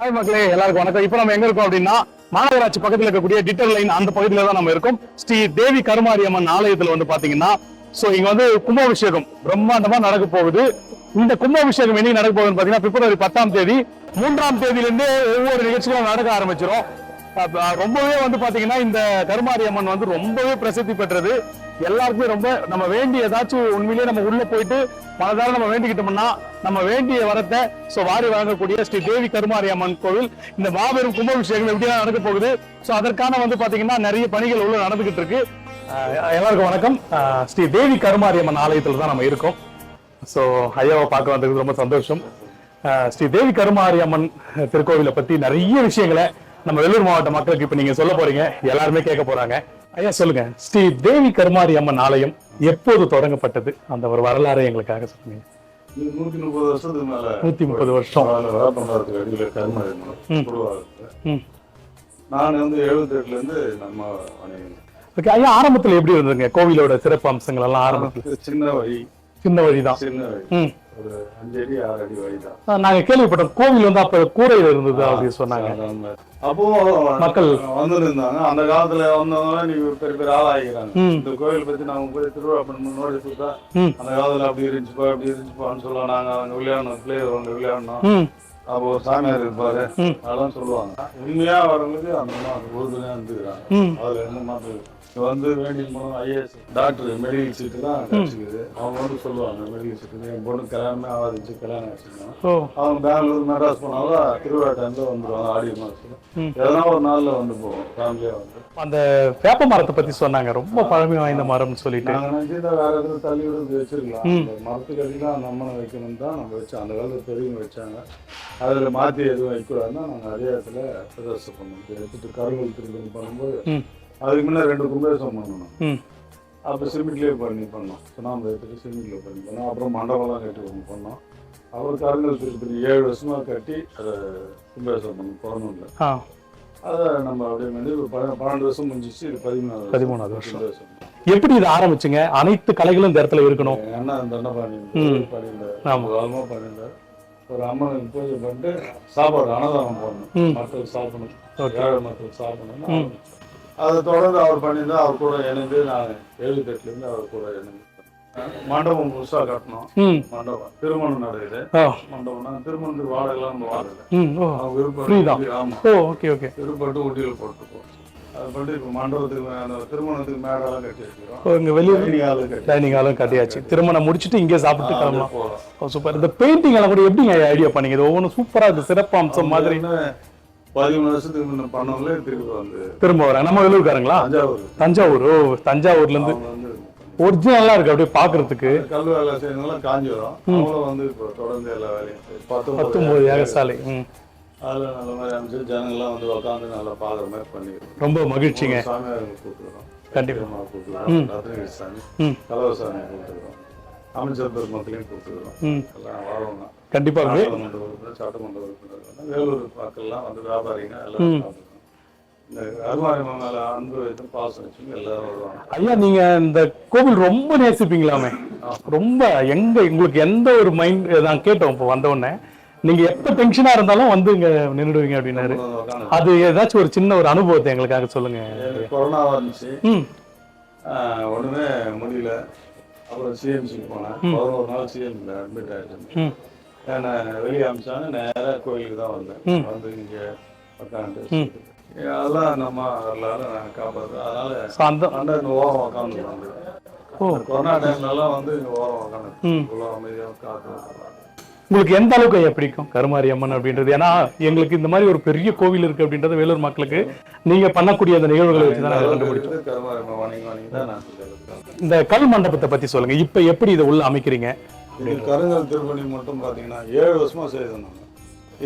Hi மக்களே எல்லாருக்கும் வணக்கம். இப்போ நம்ம எங்க இருக்கோம் அப்படின்னா மாநகராட்சி பக்கத்தில் இருக்கக்கூடிய டிட்டர் லைன் அந்த பகுதியில தான் நம்ம இருக்கோம். ஸ்ரீ தேவி கருமாரியம்மன் ஆலயத்துல வந்து பாத்தீங்கன்னா சோ இங்க வந்து கும்பாபிஷேகம் பிரம்மாண்டமா நடக்க போகுது. இந்த கும்பாபிஷேகம் என்னைக்கு நடக்க போகுதுன்னு பாத்தீங்கன்னா பிப்ரவரி பத்தாம் தேதி மூன்றாம் தேதியிலிருந்து ஒவ்வொரு நிகழ்ச்சிகளும் நடக்க ஆரம்பிச்சிடும் ரொம்பவே வந்து பாத்தீங்கன்னா இந்த கருமாரியம்மன் வந்து ரொம்பவே பிரசித்தி பெற்றது. எல்லாருக்குமே ரொம்ப நம்ம வேண்டிய ஏதாச்சும் உண்மையிலேயே நம்ம உள்ள போயிட்டு மனதார நம்ம வேண்டிக்கிட்டோம்னா நம்ம வேண்டிய வரத்தை சோ வாரி வழங்கக்கூடிய ஸ்ரீ தேவி கருமாரி அம்மன் கோவில் இந்த மாபெரும் கும்பாபிஷேகம் எப்படிலாம் நடக்க போகுது. சோ அதற்கான வந்து பாத்தீங்கன்னா நிறைய பணிகள் உள்ள நடந்துகிட்டு இருக்கு. எல்லாருக்கும் வணக்கம். ஸ்ரீ தேவி கருமாரி அம்மன் ஆலயத்துல தான் நம்ம இருக்கோம். சோ ஐயாவை பார்க்க வந்ததுக்கு ரொம்ப சந்தோஷம். ஸ்ரீ தேவி கருமாரி அம்மன் திருக்கோவிலை பத்தி நிறைய விஷயங்களை நம்ம வெள்ளூர் மாவட்ட மக்களுக்கு இப்ப நீங்க சொல்ல போறீங்க எல்லாருமே கேட்க போறாங்க. ஐயா சொல்லுங்க. ஸ்ரீ தேவி கருமாரி அம்மன் ஆலயம் எப்போது தொடங்கப்பட்டது? அந்த ஒரு வரலாறை எங்களுக்காக சொல்லுங்க. நூத்தி முப்பது வருஷத்துக்கு மேல நூத்தி முப்பது வருஷம். நான் வந்து எழுபத்தி எட்டுல இருந்து நம்ம ஐயா ஆரம்பத்துல எப்படி இருந்ததுங்க? கோவிலோட சிறப்பு அம்சங்கள் எல்லாம் ஆரம்பத்துல. சின்ன வழி சின்ன வழிதான். சின்ன வழி. ம். நாங்க கேள்விப்பட்டோம். கோவில் வந்து அப்ப கூரையில இருந்தது அப்படின்னு சொன்னாங்க. அப்போ மக்கள். வந்து இருந்தாங்க அந்த காலத்துல வந்தவங்க நீ பெரிய பெரிய ஆளாகிறாங்க. இந்த கோயில் பத்தி நாங்க போய் திருவிழா பண்ண நோடி சுத்தா ம். அந்த காலத்துல அப்படி இருந்துச்சுப்பா அப்படி இருந்துச்சுப்பான்னு சொல்லுவோம் நாங்க அங்க விளையாடணும். பிள்ளைகள் வந்து விளையாடணும். அப்போ சாமியார் இருப்பாரு. அதெல்லாம் சொல்லுவாங்க. உண்மையா வரவங்களுக்கு அந்த மாதிரி உறுதுணையா இருந்துக்கிறாங்க. அதுல என்ன மாற்றம் இங்க வந்து வேண்டிய போனோம். ஐஏஎஸ் டாக்டர் மெடிக்கல் சீட்டு தான் கிடைச்சிக்குது அவங்க வந்து சொல்லுவாங்க மெடிக்கல் சீட்டு என் பொண்ணு கல்யாணமே ஆகாதுச்சு கல்யாணம் ஓ. அவங்க பெங்களூர் மெட்ராஸ் போனாலும் திருவிழா டைம்ல வந்துருவாங்க ஆடி மாசத்துல ம். எதனா ஒரு நாள்ல வந்து போவோம் ஃபேமிலியா வந்து. அந்த வேப்ப மரத்தை பத்தி சொன்னாங்க. ரொம்ப பழமை வாய்ந்த மரம்னு சொல்லிட்டு. நாங்க நினைச்சிருந்தா வேற எதுவும் தள்ளி விடுறது வச்சிருக்கலாம். அந்த மரத்துக்கு அந்த அம்மனை வைக்கணும் தான் நம்ம வச்சோம் அந்த காலத்துல பெரியவங்க வச்சாங்க. அதுல மாத்தி எதுவும் வைக்கூடாதுன்னா நாங்க அதே இடத்துல பிரதர்ஷம் பண்ணோம். இதை எடுத்துட்டு கருங்கல் திருப்பதி பண்ணும்போது அதுக்கு முன்ன ரெண்டு கும்பேசம் பண்ணணும். ம். அப்போ சிமெண்ட்லேயே பண்ணி பண்ணோம் சுண்ணாம்பு எடுத்துட்டு சிமெண்ட்ல பண்ணி பண்ணோம் அப்புறம் மண்டபம்லாம் கட்டி ஒன்று பண்ணோம் அப்புறம் கருங்கல் திருப்பதி ஏழு வருஷமா கட்டி அதை கும்பேசம் பண்ணோம் பிறந்தோம்ல அதை நம்ம அப்படியே வந்து பன்னெண்டு வருஷம் முடிஞ்சிச்சு. இது பதிமூணாவது பதிமூணாவது வருஷம். எப்படி இது ஆரம்பிச்சுங்க? அனைத்து கலைகளும் இந்த இடத்துல இருக்கணும். அண்ணன் தண்டபாணி. பண்ணியிருந்தார் பண்ணியிருந்தார். ஒரு அம்மனுக்கு பூஜை பண்ணிட்டு சாப்பாடு அன்னதானம் போடணும் ம். மக்கள் சாப்பிடணும். ஏழை மக்கள் சாப்பிடணும் அதை தொடர்ந்து அவர் பண்ணியிருந்தா அவர் கூட இணைந்து நான் எழுபத்தெட்டுலேருந்து அவர் கூட இணைந்து மண்டபம் புதுசாக கட்டணும் ம். மண்டபம். திருமணம் நடக்குது. மண்டபம்னா திருமணத்துக்கு வாடகைலாம் நம்ம வாடகை. ஆமாம் ஓ. Okay okay. விருப்பப்பட்டு ஊட்டியில் போட்டுப்போம் அது பண்ணிட்டு இப்போ மண்டபத்துக்கு மே- அந்த திருமணத்துக்கு மேடெல்லாம் கட்டி வச்சுக்கிறோம் ஓ இங்க வெளியே டைனிங் ஹாலு கட்டி டைனிங் ஹாலும் கட்டியாச்சு. திருமணம் முடிச்சுட்டு இங்கே சாப்பிட்டு கிளம்பலாம். சூப்பர். இந்த பெயிண்டிங் எல்லாம் கூட எப்படிங்க ஐடியா பண்ணீங்க? இது ஒவ்வொன்றும் சூப்பரா இருக்கு சிறப்பு அம்சம் மாதிரி. பதிமூணு வருஷத்துக்கு முன்ன பண்ணவங்களே திருப்பி வந்து திரும்ப வராங்க. நம்ம வெள்ளூர்காரங்களா? தஞ்சாவூர். தஞ்சாவூர். ஓ தஞ்சாவூர்ல இருந்து ஒரிஜினலா இருக்கு அப்படியே பாக்குறதுக்கு. கல் வேலை செய்யறதுலாம் காஞ்சி வரும் அவங்களும் வந்து இப்போ தொடர்ந்து எல்லா வேலையும். பத்தொன்பது யாகசாலை அதுல நல்ல மாதிரி அமைச்சு ஜனங்கள்லாம் வந்து உட்காந்து நல்லா பாக்குற மாதிரி பண்ணிக்கிறோம் ரொம்ப மகிழ்ச்சிங்க. சாமியாருங்க கூப்பிட்டுக்கிறோம் கண்டிப்பா. பெரியம்மா கூப்பிட்டுக்கிறோம் ரத்னகிரி சாமி ம். கலவ சாமி கூப்பிட்டுக்கிறோம். அமைச்சர் பெருமக்களையும் கூப்பிட்டுக்கிறோம் ம். எல்லாம் வரவங்க கண்டிப்பாகவே நாடாளுமன்ற உறுப்பினர் சட்டமன்ற உறுப்பினர் வேலூர் மக்கள்லாம் வந்து வியாபாரிங்க. இந்த மேல அன்பு வைத்து பாசம் வச்சு எல்லாரும் வருவாங்க. ஐயா நீங்க இந்த கோவில் ரொம்ப நேசிப்பீங்களாமே. ரொம்ப எங்க உங்களுக்கு எந்த ஒரு மைண்ட் நான் கேட்டோம் இப்போ வந்த உடனே. நீங்க எப்ப டென்ஷனா இருந்தாலும் வந்து இங்க நின்றுடுவீங்க அப்படின்னாரு. அது ஏதாச்சும் ஒரு சின்ன ஒரு அனுபவத்தை எங்களுக்காக சொல்லுங்க. கொரோனா வந்துச்சு ஒண்ணுமே முடியல. அப்புறம் சிஎம்சிக்கு போனேன். பதினோரு நாள் சிஎம்சியில் அட்மிட் ஆயிடுச்சு என்னை வெளியே அமிச்சாங்க நேரா கோயிலுக்கு தான் வந்தேன். வந்து இங்க உட்காந்து அதெல்லாம் நம்ம வரலாறு நான் காப்பாற்றுறேன் அதனால அந்த அந்த ஓரம் உட்காந்து கொரோனா டைம்லலாம் வந்து ஓரம் உட்காந்து. இவ்வளோ அமைதியாக காத்து உங்களுக்கு எந்த அளவுக்கு ஐயா பிடிக்கும்? கருமாரி அம்மன் அப்படின்றது. ஏன்னா எங்களுக்கு இந்த மாதிரி ஒரு பெரிய கோவில் இருக்கு அப்படின்றது வேலூர் மக்களுக்கு நீங்க பண்ணக்கூடிய அந்த நிகழ்வுகளை வச்சு தான் கருமாரி வணங்கி வணங்கி தான் நான் இந்த கல் மண்டபத்தை பத்தி சொல்லுங்க. இப்ப எப்படி இதை உள்ள அமைக்கிறீங்க? கருங்கல் திருப்பணி மட்டும் பார்த்தீங்கன்னா ஏழு வருஷமா செய்தோம்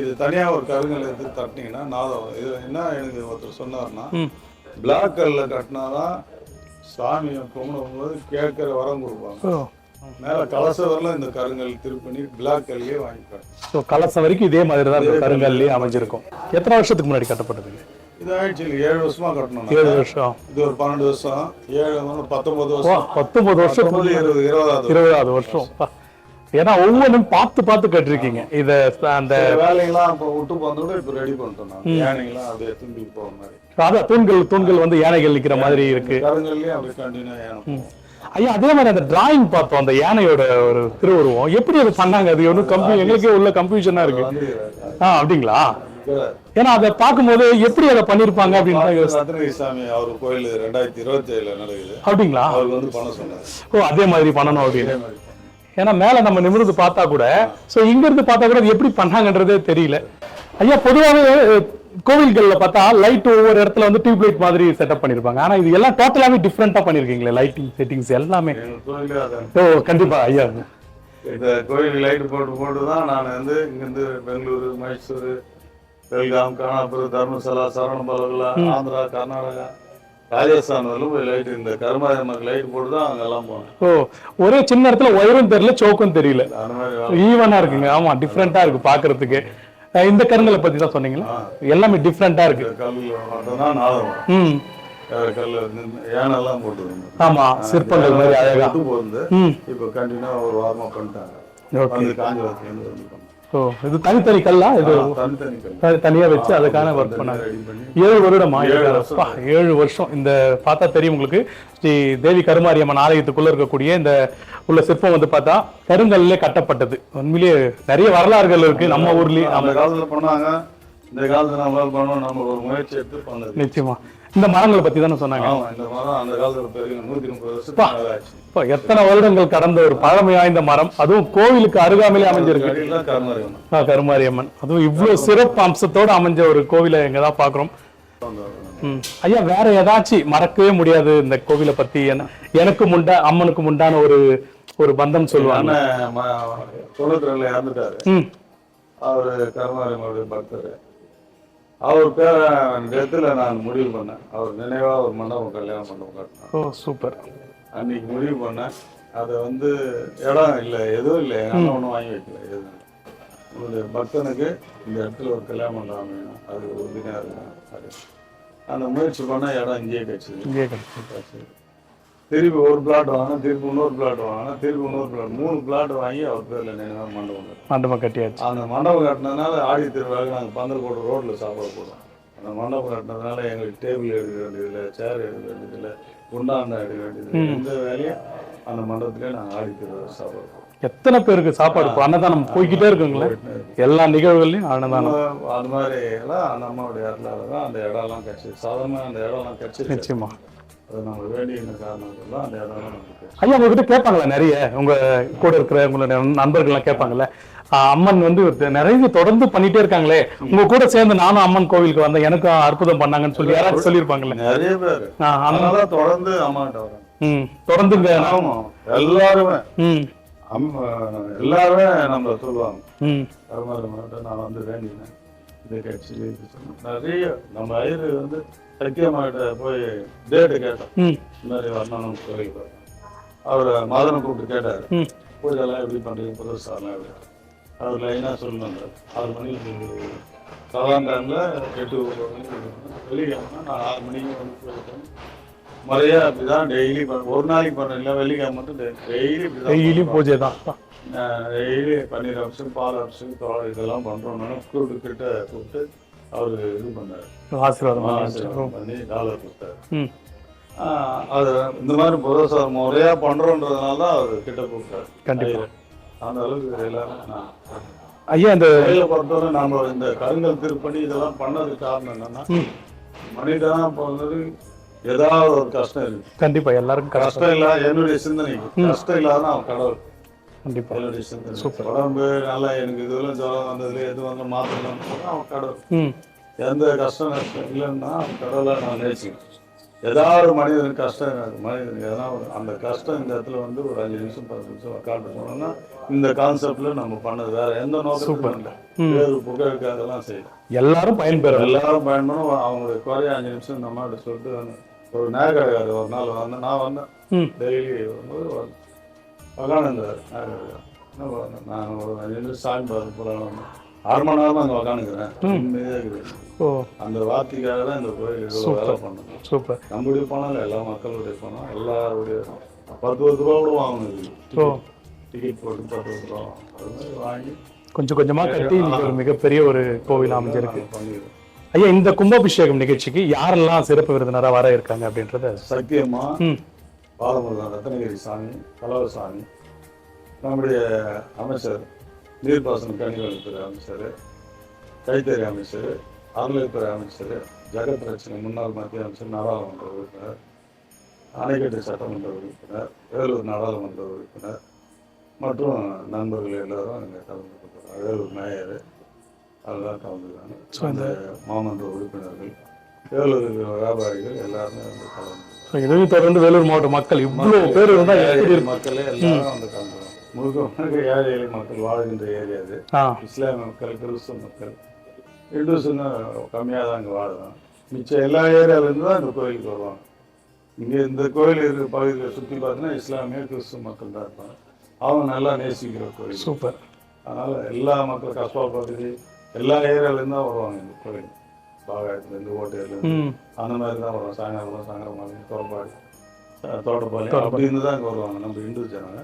இது தனியா ஒரு கருங்கல் எடுத்து தட்டினீங்கன்னா நாதம். இது என்ன எனக்கு ஒருத்தர் சொன்னார்னா பிளாக் கல்ல கட்டினாதான் சாமியை கும்பிடும்போது கேட்கிற வரம் கொடுப்பாங்க. மேல கலச வரலாம் இந்த கருங்கல் திருப்பணி பிளாக் கல்லையே வாங்கிப்பாங்க ஸோ கலசம் வரைக்கும் இதே மாதிரி தான் இருக்கும் கருங்கல்லே அமைஞ்சிருக்கும். எத்தனை வருஷத்துக்கு முன்னாடி கட்டப்பட்டதுங்க இது ஆயிடுச்சு ஏழு வருஷமா கட்டணும் ஏழு. வருஷம் இது ஒரு பன்னெண்டு வருஷம் ஏழு பத்தொன்பது வருஷம் பத்தொன்பது வருஷம் இருபது இருபதாவது. இருபதாவது வருஷம். ஏன்னா ஒவ்வொன்றும் பார்த்து பார்த்து கட்டிருக்கீங்க இத அந்த வேலையெல்லாம் இப்போ விட்டு போனதோட இப்போ ரெடி பண்ணிட்டோம் நான் யானைங்கெல்லாம் அப்படியே திரும்பி போகிற மாதிரி அதான் தூண்கள் தூண்கள் வந்து யானைகள் நிக்கிற மாதிரி இருக்கு கருங்கல்லையும் அப்படியே கண்டினியூ யானை போகும். ஐயா அதே மாதிரி அந்த டிராயிங் பார்த்தோம் அந்த யானையோட ஒரு திருவுருவம் எப்படி அது பண்ணாங்க அது ஒன்றும் கம்ப்யூ எங்களுக்கே உள்ள கன்ஃபியூஷனா இருக்கு ஆ அப்படிங்களா ஏன்னா அதை பார்க்கும்போது எப்படி அதை பண்ணிருப்பாங்க அப்படின்னு ரத்னகிரி சாமி அவர் கோயில் ரெண்டாயிரத்தி இருபத்தி ஏழுல நடக்குது. அப்படிங்களா? அவருக்கு வந்து பண்ண சொன்னாரு. ஓ அதே மாதிரி பண்ணணும் அப்படின்னு. ஏன்னா மேல நம்ம நிமிர்ந்து பார்த்தா கூட சோ இங்க இருந்து பார்த்தா கூட எப்படி பண்ணாங்கன்றதே தெரியல. ஐயா பொதுவாகவே கோவில்கள்ல பார்த்தா லைட் ஒவ்வொரு இடத்துல வந்து டியூப் லைட் மாதிரி செட்டப் பண்ணிருப்பாங்க. ஆனா இது எல்லாம் டோட்டலாவே டிஃப்ரெண்டா பண்ணிருக்கீங்களே லைட்டிங் செட்டிங்ஸ் எல்லாமே. ஓ கண்டிப்பா ஐயா. இந்த கோயில் லைட் போட்டு போட்டு தான் நான் வந்து இங்கேருந்து பெங்களூரு மைசூரு பெல்காம் கானாப்பூர் தர்மசாலா சரவணபலகுலா ஆந்திரா கர்நாடகா ராஜஸ்தான் வரலும் போய் லைட் இந்த கருமாரியம்மனுக்கு லைட் போட்டு தான் அங்கெல்லாம் போனேன் ஓ ஒரே சின்ன இடத்துல ஒயரும் தெரியல சோக்கும் தெரியல. ஈவனா இருக்குங்க. ஆமா டிஃப்ரெண்டா இருக்கு பாக்குறதுக்கு. இந்த கருங்கலை பத்தி தான் சொன்னீங்களா? எல்லாமே டிஃப்ரெண்டா இருக்கு. ம். ஏனெல்லாம் போட்டு ஆமா சிற்பங்கள் மாதிரி அழகா. ம். இப்போ கண்டினியூ ஒரு வாரமா பண்ணிட்டாங்க. வந்து ஓ இது தனித்தனி கல்லா? இது தனித்தனி கல். த- தனியா வச்சு அதுக்கான ஒர்க் பண்ணாங்க. ஏழு வருடமா ஏழு வருஷம். இந்த பார்த்தா தெரியும் உங்களுக்கு. ஸ்ரீ தேவி கருமாரியம்மன் ஆலயத்துக்குள்ள இருக்கக்கூடிய இந்த உள்ள சிற்பம் வந்து பார்த்தா கருங்கல்லே கட்டப்பட்டது. உண்மையிலேயே நிறைய வரலாறுகள் இருக்கு நம்ம ஊர்லயே. அந்த காலத்துல பண்ணாங்க இந்த காலத்துல நம்மளால பண்ணோம் நம்ம ஒரு முயற்சி எடுத்து பண்ணது. நிச்சயமா. இந்த மரங்களை பத்தி தானே சொன்னாங்க. ஆமா இந்த மரம் அந்த காலத்துல நூத்தி முப்பது அப்பா, எத்தனை வருடங்கள் கடந்த ஒரு பழமை வாய்ந்த மரம்? அதுவும் கோவிலுக்கு அருகாமையிலே அமைஞ்சிருக்கு. ஆ, கருமாரியம்மன். அதுவும் இவ்வளவு சிறப்பு அம்சத்தோட அமைஞ்ச ஒரு கோவிலை எங்க தான் பாக்குறோம். ஐயா வேற ஏதாச்சும் மறக்கவே முடியாது இந்த கோவிலை பத்தி? என்ன எனக்கு முண்டா அம்மனுக்கு முண்டான ஒரு ஒரு பந்தம் சொல்லுவாங்க. தொண்ணூத்தி ரெண்டுல இறந்துட்டாரு. அவரு கருமாரியம்மனுடைய பக்தர். அவர் பேர டெத்துல நான் முடிவு பண்ணேன். அவர் நினைவா ஒரு மண்டபம் கல்யாண மண்டபம் கட்டினேன் ஓ சூப்பர். அன்னைக்கு முடிவு பண்ணேன். அதை வந்து இடம் இல்லை எதுவும் இல்லை. அண்ணன் ஒன்றும் வாங்கி வைக்கல எதுவும் ஒரு பக்தனுக்கு இந்த இடத்துல ஒரு கல்யாண மண்டபம் வேணும் அது உறுதியாக இருக்கும் அந்த முயற்சி பண்ண இடம் இங்கேயே கிடைச்சது. இங்கே கிடைச்சு கிடைச்சது. திருப்பி ஒரு பிளாட் வாங்கினா திருப்பி இன்னொரு பிளாட் வாங்கினா திருப்பி இன்னொரு பிளாட் மூணு பிளாட் வாங்கி அவர் பேரில் நினைவாக மண்டபம். மண்டபம் கட்டியாச்சு. அந்த மண்டபம் கட்டினதுனால ஆடி திருவிழாவுக்கு நாங்கள் பந்தல் போட்டு ரோட்டில் சாப்பாடு போடுவோம் அந்த மண்டபம் கட்டினதுனால எங்களுக்கு டேபிள் எடுக்க வேண்டியதில்லை சேர் எடுக்க வேண்டியதில்லை குண்டாண்டம் எடுக்க வேண்டியதில்லை. எந்த வேலையும் அந்த மண்டபத்திலே நாங்கள் ஆடி திருவிழா சாப்பாடு போடுவோம் எத்தனை பேருக்கு சாப்பாடு அன்னதானம் போய்கிட்டே இருக்குங்களே? எல்லா நிகழ்வுகள்லயும் அன்னதானம். அது மாதிரி எல்லாம் அந்த அம்மாவுடைய இடத்துல தான் அந்த இடம்லாம் கிடச்சிது சாதாரணமாக அந்த இடம்லாம் கிடச்சிருச்சு நிச்சயமா. அது நம்ம வேண்டிய அந்த. ஐயா உங்ககிட்ட கேட்பாங்களா நிறைய? உங்க கூட இருக்கிற உங்களோட நண்பர்கள்லாம் கேட்பாங்கல்ல? அம்மன் வந்து நிறைய தொடர்ந்து பண்ணிட்டே இருக்காங்களே. உங்க கூட சேர்ந்து நானும் அம்மன் கோவிலுக்கு வந்தேன். எனக்கும் அற்புதம் பண்ணாங்கன்னு சொல்லி யாராச்சும் சொல்லியிருப்பாங்கல்ல? நிறைய பேர். அதனால தொடர்ந்து அம்மாட்ட தொடர்ந்துங்க ஆமா எல்லாருமே. எல்லாருமே நம்மள சொல்லுவாங்க. நான் வந்து வேண்டினேன் இது கட்சி. நிறைய நம்ம ஐயரு வந்து சத்தியமாகிட்ட போய் டேட்டு கேட்டோம். இந்த மாதிரி வரணும் கோயிலுக்கு அவர் மதனை கூப்பிட்டு கேட்டார். பூஜைலாம் எப்படி பண்ணுறீங்க புது சார்லாம் எப்படி? அவர் லைனாக சொல்லணும் ஆறு மணிக்கு சாதாரண டைமில் எட்டு மணிக்கு வெள்ளிக்கிழமை நான் ஆறு மணிக்கு வந்து போயிருக்கேன் முறையாக அப்படி தான் டெய்லி ஒரு நாளைக்கு பண்ண இல்லை வெள்ளிக்கிழமை மட்டும் டெய்லி டெய்லி பூஜை தான் டெய்லி பன்னீர் அம்சம் பால் அம்சம் தோல் இதெல்லாம் பண்ணுறோம்னா கூப்பிட்டு கிட்ட கூப்பிட்டு அவர் இது பண்ணார். ஆசீர்வாதம் பண்ணி ஆசீர்வாதம் பண்ணி டாலர் கொடுத்தாரு. அது இந்த மாதிரி புரோசார் முறையா பண்றோன்றதுனால தான் அவர் கிட்ட கூப்பிட்டாரு கண்டிப்பா. ஐயர். அந்த அளவுக்கு எல்லாரும் ஐயா இந்த கோயிலை பொறுத்தவரை நம்ம இந்த கருங்கல் திருப்பணி இதெல்லாம் பண்ணதுக்கு காரணம் என்னன்னா. மனிதனா பிறந்தது ஏதாவது ஒரு கஷ்டம் இருக்கு. கண்டிப்பா எல்லாருக்கும் கஷ்டம். இல்லாத என்னுடைய சிந்தனைக்கு. கஷ்டம் இல்லாத அவன் கடவுள். கண்டிப்பா. என்னுடைய சிந்தனை உடம்பு நல்லா எனக்கு இதுவெல்லாம் ஜுரம் வந்ததுல எது வந்து மாத்தலாம் அவன் கடவுள். ம். எந்த கஷ்டம் நஷ்டம் இல்லைன்னா கடவுளை நான் நேசிக்கிறேன். ஏதாவது மனிதனுக்கு கஷ்டம் மனிதனுக்கு எதனா அந்த கஷ்டம் இந்த இடத்துல வந்து ஒரு அஞ்சு நிமிஷம் பத்து நிமிஷம் காட்டு போனோம்னா இந்த கான்செப்ட்ல நம்ம பண்ணது வேற எந்த நோக்கத்துக்கும் இல்லை. பேரு புகழுக்கு அதெல்லாம் செய்யலாம் எல்லாரும் பயன்பெறும் எல்லாரும் பயன்படும் அவங்களுடைய குறைய அஞ்சு நிமிஷம் மாதிரி சொல்லிட்டு வந்து ஒரு நேகடைக்காரு ஒரு நாள் வந்தேன் நான் வந்தேன் டெய்லி வரும்போது உக்காந்துருந்தார். நான் ஒரு சாமி போகலாம் அரை மணி நேரம் அங்கே உக்காந்துக்கிறேன் ஓ. அந்த வார்த்தைக்காக தான் இந்த கோயில் வேலை பண்ணணும். சூப்பர். நம்மளுடைய பணம் இல்லை எல்லா மக்களுடைய பணம். எல்லாருடைய பத்து பத்து ரூபா கூட வாங்கணும் ஓ. டிக்கெட் போட்டு அது மாதிரி வாங்கி கொஞ்சம் கொஞ்சமா கட்டி இன்னைக்கு ஒரு மிகப்பெரிய ஒரு கோவில் அமைஞ்சிருக்கு. ஐயா இந்த கும்பாபிஷேகம் நிகழ்ச்சிக்கு யாரெல்லாம் சிறப்பு விருந்தினரா வர இருக்காங்க அப்படின்றத சத்தியமா பாலமுருகன் ரத்னகிரி சாமி கலவ சாமி நம்முடைய அமைச்சர் நீர்ப்பாசன கனிவளத்துறை அமைச்சர் கைத்தறி அமைச்சர் அறநிலைத்துறை அமைச்சர் ஜெகத் ரட்சணை முன்னாள் மத்திய அமைச்சர் நாடாளுமன்ற உறுப்பினர் அணைக்கட்டு சட்டமன்ற உறுப்பினர் வேலூர் நாடாளுமன்ற உறுப்பினர் மற்றும் நண்பர்கள் எல்லாரும் அங்கே கலந்துருக்காங்க வேலூர் மேயர் அதெல்லாம் கலந்துருக்காங்க அந்த மாமன்ற உறுப்பினர்கள். வேலூர் வியாபாரிகள் எல்லாருமே வந்து கலந்து. ஸோ இதையும் தொடர்ந்து வேலூர் மாவட்ட மக்கள். இவ்வளவு பேர் இருந்தா எப்படி ஏழை இருக்கும் மக்களே எல்லாரும் வந்து கலந்துரும். முழுக்க முழுக்க ஏழை ஏழை மக்கள் வாழ்கின்ற ஏரியா அது. இஸ்லாமிய மக்கள் கிறிஸ்துவ மக்கள் இந்துஸ்ன்னு கம்மியாக தான் இங்கே வாழுறோம் மிச்சம் எல்லா ஏரியாவிலேருந்து தான் இந்த கோயிலுக்கு வருவாங்க. இங்கே இந்த கோயில் இருக்கிற பகுதியில் சுற்றி பார்த்தீங்கன்னா இஸ்லாமிய கிறிஸ்துவ மக்கள் தான் இருப்பாங்க. அவங்க நல்லா நேசிக்கிற கோயில். சூப்பர். அதனால் எல்லா மக்கள் கஸ்பா பகுதி எல்லா ஏரியாவிலேருந்து தான் வருவாங்க இந்த கோயில். பாகாயத்துலேருந்து ஓட்டையிலேருந்து அந்த மாதிரி தான் வரும். சாயங்காலம் சாயங்காலம் தோப்பாடு தோட்டப்பாளையம் அப்படின்னு தான் இங்கே வருவாங்க. நம்ம இந்து ஜனங்க.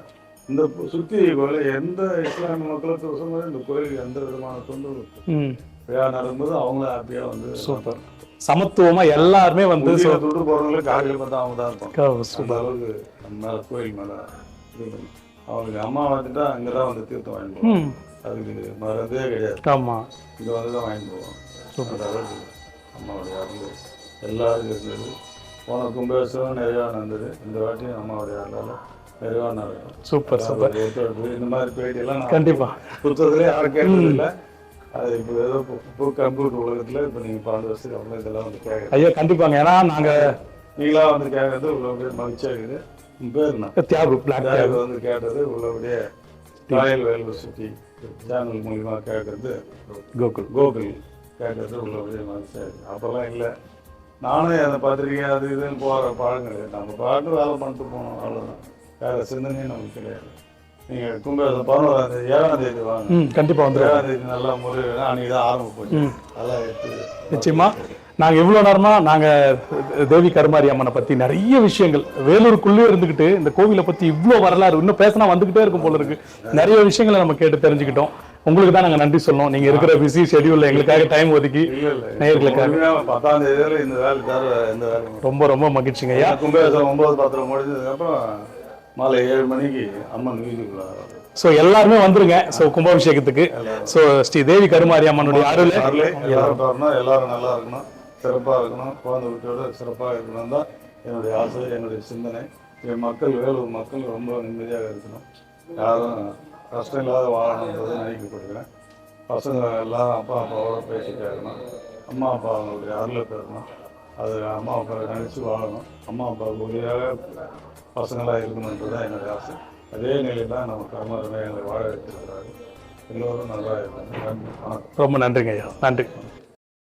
இந்த சுத்தி கோயில் எந்த இஸ்லாமிய மக்களுக்கு சொன்னது இந்த கோயிலுக்கு எந்த விதமான தொந்தரவு ம். விழா நடக்கும்போது அவங்களும் ஹாப்பியாக வந்து சூப்பர். சமத்துவமா எல்லாருமே வந்து தொட்டு போகிறவங்களுக்கு காலையில் பார்த்தா அவங்க தான் இருப்பாங்க. அந்த சூப்பர். அளவுக்கு நம்ம கோயில் மேலே. அவங்களுக்கு அம்மா வந்துட்டா அங்கே தான் வந்து தீர்த்தம் வாங்கிட்டு போவோம் ம். அதுக்கு மறந்தே கிடையாது. ஆமா. இங்கே வந்து தான் வாங்கிட்டு அளவுக்கு அம்மாவுடைய அருள். எல்லாருக்கும் இருந்தது போன கும்பாபிஷேகம் நிறைவா நடந்தது. இந்த வாட்டியும் அம்மாவுடைய அருளால் நிறைவா நடக்கும். சூப்பர் சூப்பர் இந்த மாதிரி பேட்டியெல்லாம் நான் கண்டிப்பா. புத்தகத்திலே யாரும் கேட்டது இல்லை அது இப்போ ஏதோ இப்போ கம்ப்யூட்டர் உலகத்தில் இப்போ நீங்கள் பன்னெண்டு வருஷத்துக்கு அப்புறம் இதெல்லாம் வந்து கேட்குறேன் ஐயா கண்டிப்பாங்க. ஏன்னா நாங்க நீங்களா வந்து கேட்கறது உள்ளபடியே மகிழ்ச்சியாக இருக்குது. பேர் என்ன? தியாகு பிளாக் தியாகு வந்து கேட்டது? உள்ளபடியே ராயல் வேல்வ சிட்டி சேனல் மூலிமா கேட்கறது கோகுல். கோகுல். கேட்கறது உள்ளபடியே இருக்குது அப்போல்லாம் இல்லை. நானும் அந்த பத்திரிக்கை அது இதுன்னு போகிற பழக்கம் கிடையாது நம்ம பாட்டு வேலை பண்ணிட்டு போனோம். அவ்வளோதான் வேறு சிந்தனையும் நமக்கு கிடையாது. நீங்கள் கும்பகோணம் பதினோராம் தேதி ஏழாம் தேதி வாங்க. ம் கண்டிப்பா வந்துடும் ஏழாம் தேதி நல்லா முறை அன்றைக்கி தான் ஆரம்பம் போச்சு. அதெல்லாம் எடுத்து நிச்சயமா. நாங்க இவ்வளவு நேரமா நாங்க தேவி கருமாரி அம்மனை பத்தி நிறைய விஷயங்கள் வேலூருக்குள்ளே இருந்துகிட்டு இந்த கோவிலை பத்தி இவ்வளவு வரலாறு இன்னும் பேசினா வந்துகிட்டே இருக்கும் போல இருக்கு. நிறைய விஷயங்களை நம்ம கேட்டு தெரிஞ்சுக்கிட்டோம். உங்களுக்கு தான் நாங்க நன்றி சொல்லணும். நீங்க இருக்கிற பிஸி ஷெடியூல்ல எங்களுக்காக டைம் ஒதுக்கி. உண்மையா பத்தாம் தேதியில இந்த வேலை தவிர எந்த வேலையும் ரொம்ப ரொம்ப மகிழ்ச்சிங்க ஐயா. கும்பேசம் ஒன்பது பத்திரம் முடிஞ்சதுக்கப்புறம் மாலை ஏழு மணிக்கு அம்மன் வீதிக்குள்ள. ஸோ எல்லாருமே வந்துருங்க. ஸோ கும்பாபிஷேகத்துக்கு. ஸோ ஸ்ரீ தேவி கருமாரி அம்மனுடைய அருள். அருளே எல்லாரும் வரணும் எல்லாரும் நல்லா இருக்கணும் சிறப்பாக இருக்கணும் குழந்தை வீட்டோட சிறப்பாக இருக்கணும் தான் என்னுடைய ஆசை என்னுடைய சிந்தனை. என் மக்கள் வேலூர் மக்கள் ரொம்ப நிம்மதியாக இருக்கணும். யாரும் கஷ்டம் இல்லாத வாழணுன்றதை நினைக்கப்படுகிறேன் பசங்க எல்லாம் அப்பா அப்பாவோட பேசி அம்மா அப்பா அவங்களுடைய அருளை பெறணும். அது அம்மா அப்பா நினச்சி வாழணும். அம்மா அப்பாவுக்கு உதவியாக பசங்களாக இருக்கணுன்றது தான் என்னுடைய ஆசை. அதே நிலையில் தான் நம்ம கர்மரமே எங்களை வாழ வைத்திருக்கிறார்கள். எல்லோரும் நல்லா இருக்கணும். நன்றி. ரொம்ப நன்றிங்க ஐயா நன்றி.